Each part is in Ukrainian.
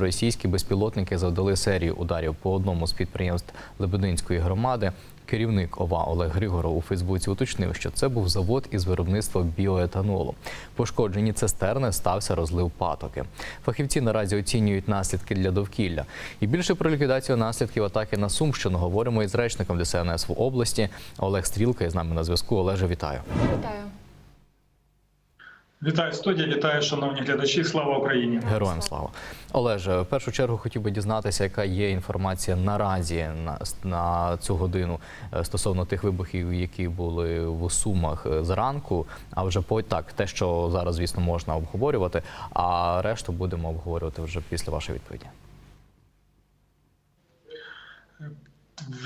російські безпілотники завдали серію ударів по одному з підприємств Лебединської громади. Керівник ОВА Олег Григоров у Фейсбуці уточнив, що це був завод із виробництва біоетанолу. Пошкоджені цистерни стався розлив патоки. Фахівці наразі оцінюють наслідки для довкілля. І більше про ліквідацію наслідків атаки на Сумщину говоримо із речником ДСНС в області. Олег Стрілка із нами на зв'язку. Олеже, вітаю. Вітаю. Вітаю студія, вітаю, шановні глядачі. Слава Україні! Героям слава. Олеже, в першу чергу хотів би дізнатися, яка є інформація наразі на, на цю годину е, стосовно тих вибухів, які були в Сумах е, зранку. А вже по так, те, що зараз, звісно, можна обговорювати, а решту будемо обговорювати вже після вашої відповіді.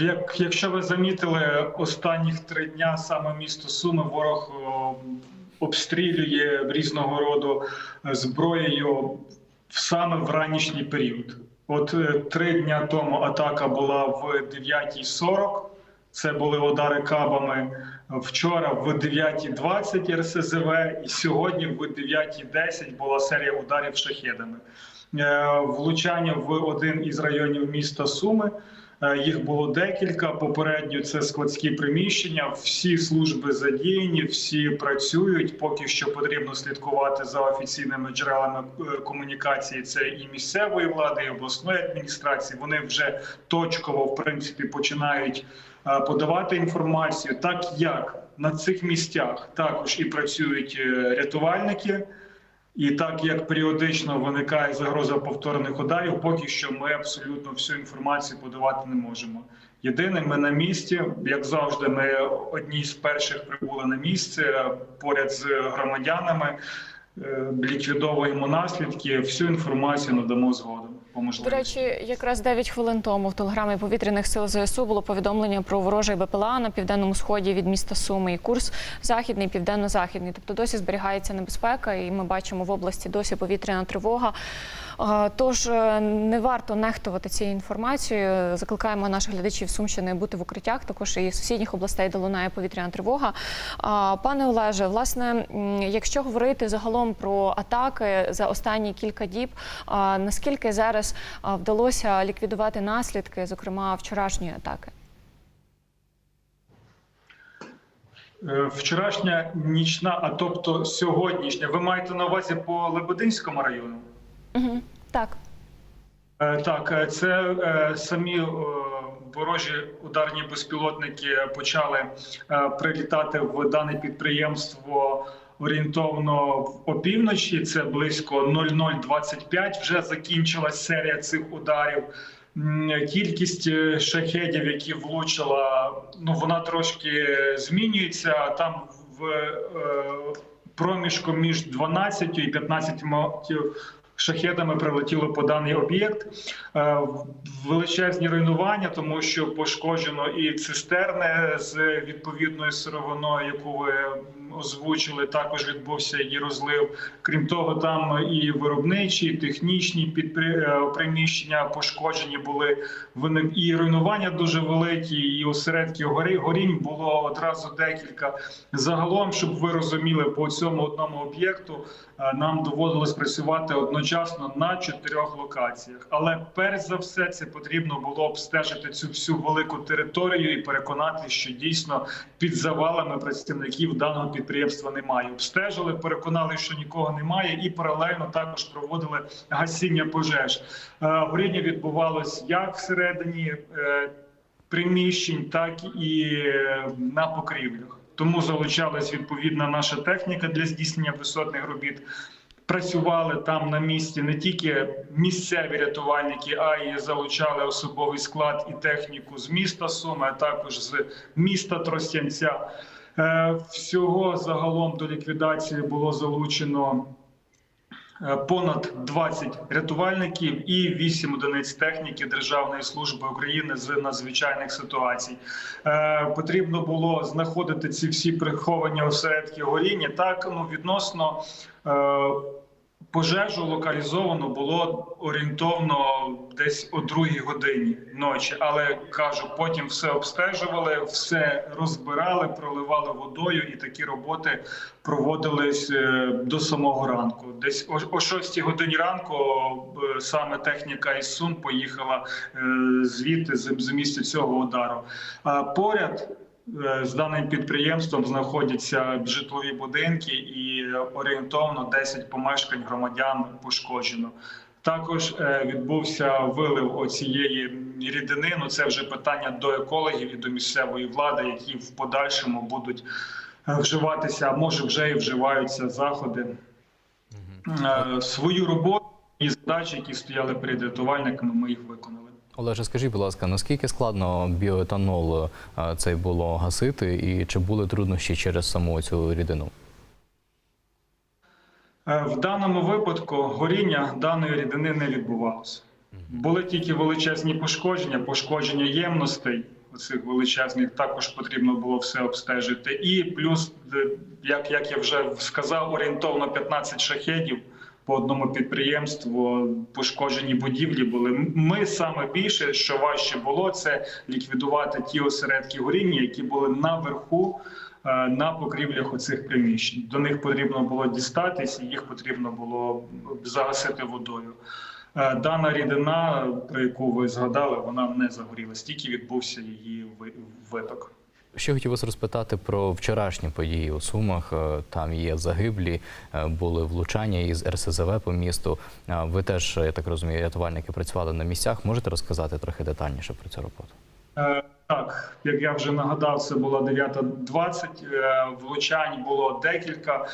Як, якщо ви замітили, останніх три дня саме місто Суми ворог обстрілює різного роду е, зброєю саме в ранішній період. От е, три дня тому атака була в 9.40, це були удари кабами. Вчора в 9.20 РСЗВ і сьогодні в 9.10 була серія ударів шахедами. Е, Влучання в один із районів міста Суми. Е, Їх було декілька. Попередньо це складські приміщення. Всі служби задіяні, всі працюють. Поки що потрібно слідкувати за офіційними джерелами е, комунікації. Це і місцевої влади, і обласної адміністрації. Вони вже точково в принципі починають е, подавати інформацію, так як на цих місцях також і працюють рятувальники. І так як періодично виникає загроза повторних ударів, поки що ми абсолютно всю інформацію подавати не можемо. Єдине, ми на місці, як завжди, ми одні з перших прибули на місце поряд з громадянами, е, ліквідовуємо наслідки. Всю інформацію надамо згодом. По До речі, якраз 9 хвилин тому в телеграмі повітряних сил ЗСУ було повідомлення про ворожий БПЛА на південному сході від міста Суми. І курс західний, південно-західний. Тобто досі зберігається небезпека, і ми бачимо в області досі повітряна тривога. Тож е, не варто нехтувати цією інформацією. Закликаємо наших глядачів Сумщини бути в укриттях. Також і сусідніх областей долунає повітряна тривога. Пане Олеже, власне, якщо говорити загалом про атаки за останні кілька діб, наскільки зараз вдалося ліквідувати наслідки, зокрема вчорашньої атаки? Е, Вчорашня нічна, а тобто сьогоднішня, ви маєте на увазі по Лебединському району? Угу. Так. Е, Так, е, це е, самі ворожі ударні безпілотники почали прилітати в дане підприємство орієнтовно в опівночі. Це близько 00.25. Вже закінчилась серія цих ударів. Кількість шахедів, які влучила, ну вона трошки змінюється. Там в проміжку між 12 і 15 шахедами прилетіло по даний об'єкт. Е, Величезні руйнування, тому що пошкоджено і цистерни з відповідною сировиною, яку ви озвучили. Також відбувся її розлив. Крім того, там і виробничі, і технічні е, приміщення пошкоджені були. Вони і руйнування дуже великі, і осередки горі горінь було одразу декілька. Загалом, щоб ви розуміли, по цьому одному об'єкту е, нам доводилось працювати одночасно на чотирьох локаціях. Але перш за все, це потрібно було обстежити цю всю велику територію і переконати, що дійсно під завалами працівників даного підприємства немає. Обстежили, переконали, що нікого немає, і паралельно також проводили гасіння пожеж. Е, Горіння відбувалось як всередині е, приміщень, так і е, на покрівлях. Тому залучалась відповідна наша техніка для здійснення висотних робіт. Працювали там на місці не тільки місцеві рятувальники, а й залучали особовий склад і техніку з міста Суми, а також з міста Тростянця. Е, Всього загалом до ліквідації було залучено понад 20 рятувальників і 8 одиниць техніки Державної служби України з надзвичайних ситуацій. Е, Потрібно було знаходити ці всі приховані осередки горіння. Так ну відносно. Пожежу локалізовано було орієнтовно десь о другій годині ночі, але кажу, потім все обстежували, все розбирали, проливали водою, і такі роботи проводились е, до самого ранку. Десь о, о 6 годині ранку е, саме техніка із Сум поїхала е, звідти з, місця цього удару. А поряд З даним підприємством знаходяться житлові будинки і орієнтовно 10 помешкань громадян пошкоджено. Також е, відбувся вилив оцієї рідини. Ну це вже питання до екологів і до місцевої влади, які в подальшому будуть е, вживатися, а може вже і вживаються заходи. Е, Свою роботу і задачі, які стояли перед рятувальниками, ми їх виконали. Олеже, скажіть, будь ласка, наскільки складно біоетанол е, цей було гасити, і чи були труднощі через саму цю рідину? Е, В даному випадку горіння даної рідини не відбувалося. Були тільки величезні пошкодження, пошкодження ємностей. Оцих величезних також потрібно було все обстежити. І плюс, е, як, як я вже сказав, орієнтовно 15 шахедів по одному підприємству пошкоджені будівлі були. Ми саме більше, що важче було, це ліквідувати ті осередки горіння, які були наверху е, на покрівлях оцих приміщень. До них потрібно було дістатись, їх потрібно було загасити водою. Е, Дана рідина, про яку ви згадали, вона не загорілась, тільки відбувся її ви- виток. Ще хотів вас розпитати про вчорашні події у Сумах. Е, Там є загиблі, е, були влучання із РСЗВ по місту. Е, Ви теж, я так розумію, рятувальники працювали на місцях. Можете розказати трохи детальніше про цю роботу? Е, Так, як я вже нагадав, це була 9.20, е, Влучань було декілька.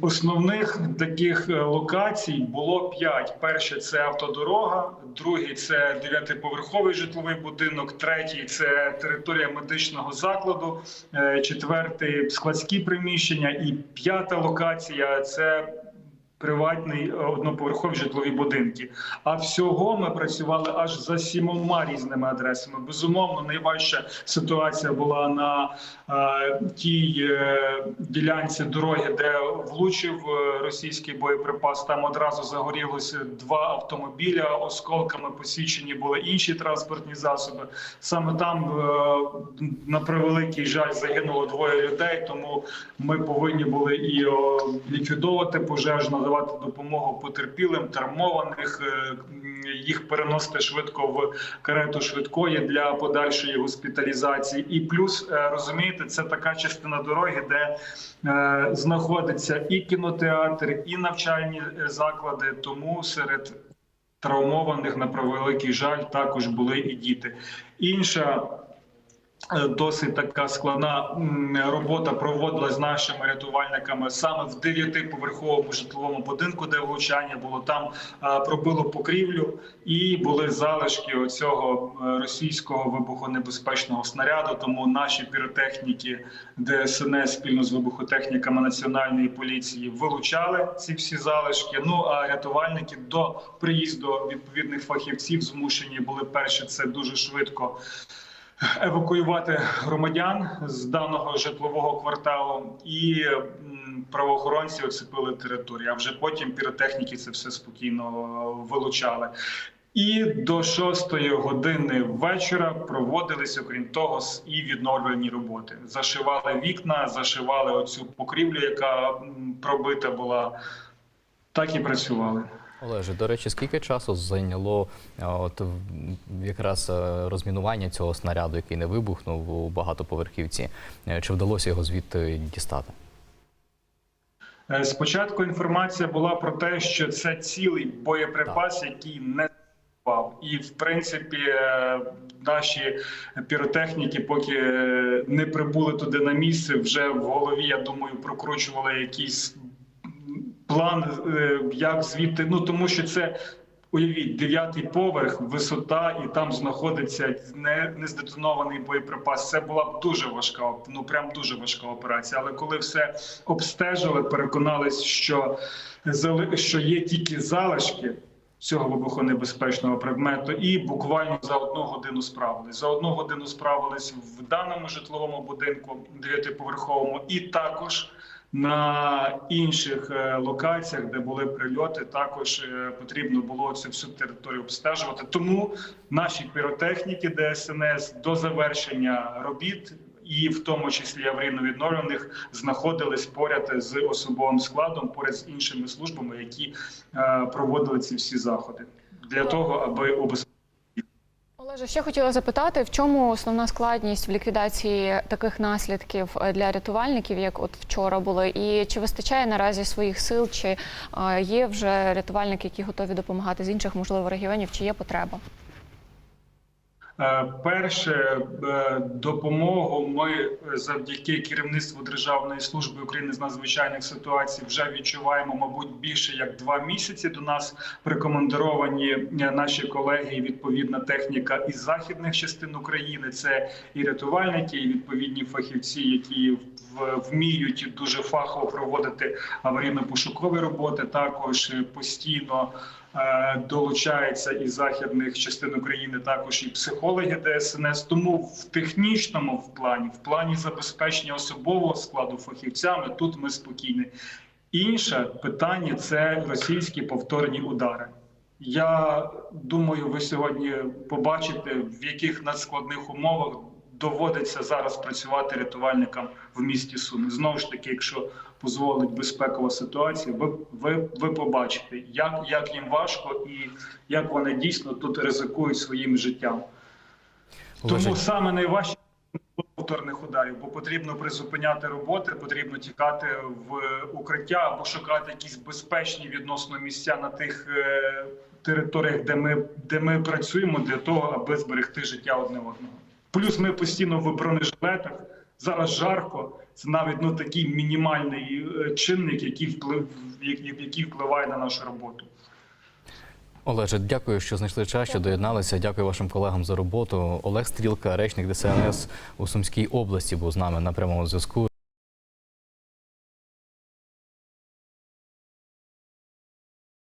Основних таких е, локацій було п'ять. Перше це автодорога, другий це дев'ятиповерховий житловий будинок, третій це територія медичного закладу, четвертий складські приміщення, і п'ята локація це. Приватний е, одноповерхові житлові будинки. А всього ми працювали аж за сімома різними адресами. Безумовно, найважча ситуація була на е, тій е, ділянці дороги, де влучив е, російський боєприпас. Там одразу загорілося два автомобіля. Осколками посічені були інші транспортні засоби. Саме там, е, на превеликий жаль, загинуло двоє людей. Тому ми повинні були і о, ліквідовувати пожежу, надавати допомогу потерпілим, травмованих, е, їх переносити швидко в карету швидкої для подальшої госпіталізації. І плюс е, розумієте, це така частина дороги, де е, знаходиться і кінотеатр, і навчальні заклади. Тому серед травмованих на превеликий жаль також були і діти. Інша досить така складна робота проводилась нашими рятувальниками саме в дев'ятиповерховому житловому будинку, де влучання було. Там е, пробило покрівлю і були залишки оцього е, російського вибухонебезпечного снаряду. Тому наші піротехніки ДСНС спільно з вибухотехніками національної поліції вилучали ці всі залишки. Ну а рятувальники до приїзду відповідних фахівців змушені були перше це дуже швидко евакуювати громадян з даного житлового кварталу, і правоохоронці оцепили територію. А вже потім піротехніки це все спокійно вилучали. І до шостої години вечора проводились, окрім того, і відновлювальні роботи. Зашивали вікна, зашивали оцю покрівлю, яка пробита була. Так і працювали. Олеже, до речі, скільки часу зайняло от якраз е, розмінування цього снаряду, який не вибухнув у багатоповерхівці? Е, Чи вдалося його звідти дістати? Е, Спочатку інформація була про те, що це цілий боєприпас, який не. І в принципі, наші піротехніки, поки не прибули туди на місце, вже в голові, я думаю, прокручували якийсь план, е, як звідти. Ну тому що це. Уявіть, дев'ятий поверх, висота, і там знаходиться не, не здетонований боєприпас. Це була б дуже важка, ну прям дуже важка операція. Але коли все обстежили, переконались, що що є тільки залишки цього вибухонебезпечного предмету, і буквально за одну годину справились. За одну годину справились в даному житловому будинку дев'ятиповерховому, і також На інших е, локаціях, де були прильоти, також е, потрібно було цю всю територію обстежувати. Тому наші піротехніки ДСНС до завершення робіт, і в тому числі аварійно-відновлених, знаходились поряд з особовим складом, поряд з іншими службами, які е, проводили ці всі заходи для того, аби обезпечити. Олеже, ще хотіла запитати, в чому основна складність в ліквідації таких наслідків е, для рятувальників, як от вчора були, і чи вистачає наразі своїх сил, чи е, є вже рятувальники, які готові допомагати з інших, можливо, регіонів, чи є потреба? Е, Перше е, допомогу ми завдяки керівництву Державної служби України з надзвичайних ситуацій вже відчуваємо, мабуть, більше як два місяці. До нас прикомандировані е, наші колеги і відповідна техніка із західних частин України. Це і рятувальники, і відповідні фахівці, які вміють дуже фахово проводити аварійно-пошукові роботи. Також постійно долучаються із західних частин України також і психологи ДСНС. Тому в технічному в плані, в плані забезпечення особового складу фахівцями, тут ми спокійні. Інше питання це російські повторні удари. Я думаю, ви сьогодні побачите, в яких надскладних умовах доводиться зараз працювати рятувальникам в місті Суми. Знову ж таки, якщо дозволить безпекова ситуація, ви, ви, ви побачите, як, як їм важко і як вони дійсно тут ризикують своїм життям. Тому саме найважче повторних ударів, бо потрібно призупиняти роботи, потрібно тікати в укриття або шукати якісь безпечні відносно місця на тих е, територіях, де ми, де ми працюємо, для того, аби зберегти життя одне одного. Плюс ми постійно в бронежилетах. Зараз жарко. Це навіть ну такий мінімальний е, чинник, який вплив, який який впливає на нашу роботу. Олеже, дякую, що знайшли час, що доєдналися. Дякую вашим колегам за роботу. Олег Стрілка, речник ДСНС у Сумській області, був з нами на прямому зв'язку.